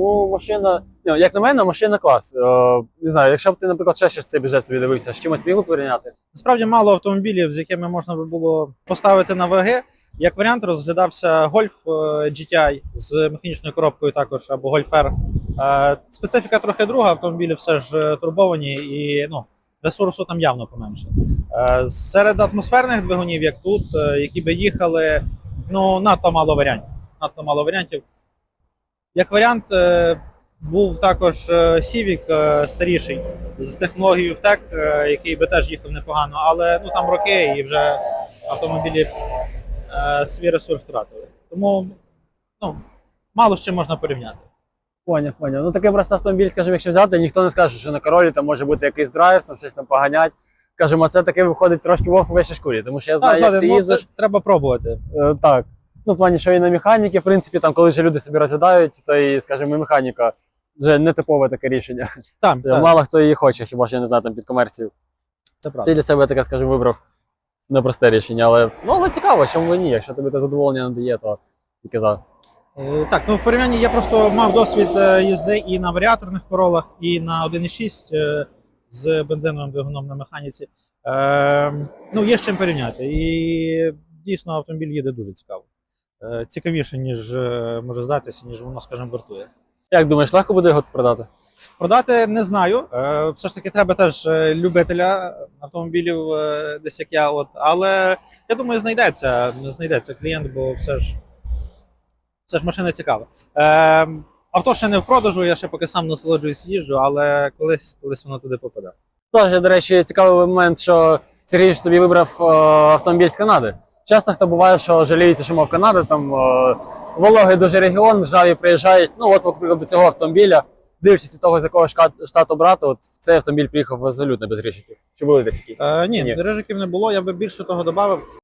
Ну, машина, ну, як на мене, машина клас. Е, не знаю, якщо б ти, наприклад, ще щось цей бюджет собі дивився, з чимось міг би порівняти. Насправді мало автомобілів, з якими можна би було поставити на ваги. Як варіант розглядався Golf е, GTI з механічною коробкою також або Golf R. Е, Специфіка трохи друга, автомобілі все ж е, турбовані і ну, ресурсу там явно поменше. Е, Серед атмосферних двигунів, як тут, е, які би їхали, ну надто мало варіантів. Надто мало варіантів. Як варіант, е, був також е, Civic е, старіший з технологією е, який би теж їхав непогано, але ну там роки і вже автомобілі е, свій ресурс втратили. Тому ну, мало з чим можна порівняти. Поняв, поняв. Ну такий просто автомобіль, скажімо, якщо взяти, ніхто не скаже, що на королі там може бути якийсь драйв, там щось там поганять. Скажімо, це таке виходить трошки вовк у вещій шкурі, тому що я знаю, Так, як ти ну, їздиш. треба пробувати. Е, так. Ну, в плані, що і на механіки, в принципі, там, коли вже люди собі розглядають, то і, скажімо, і механіка вже не типове таке рішення. Там, так, Мало хто її хоче, хіба ж я не знаю, там під комерцію. це правда. Ти для себе таке, скажімо, вибрав непросте рішення, але ну, але цікаво, чому ні? Якщо тобі це задоволення надає, то тільки за. Е, Так, ну в порівнянні я просто мав досвід е, їзди і на варіаторних королах, і на 1.6 е, з бензиновим двигуном на механіці. Е, ну, є з чим порівняти. І дійсно автомобіль їде дуже цікаво. Е, цікавіше, ніж е, може здатися, ніж воно, скажімо, вартує. Як думаєш, легко буде його продати? Продати не знаю. Е, Все ж таки, треба теж любителя автомобілів, десь як я. От. Але я думаю, знайдеться, знайдеться клієнт, бо все ж, все ж машина цікава. Авто ще не в продажу, я ще поки сам насолоджуюсь їжджу, але колись, колись воно туди попаде. Тож, до речі, цікавий момент, що Сергій собі вибрав е, автомобіль з Канади. Часто хто буває, що жаліється, що мов Канада, там е, вологий дуже регіон, жаві приїжджають. Ну, от, наприклад, до цього автомобіля, дивлячись від того, з якого штату брати, от в цей автомобіль приїхав абсолютно без рішиків. Чи були десь якісь? Е, ні, Ні. рижиків не було, я би більше того додав.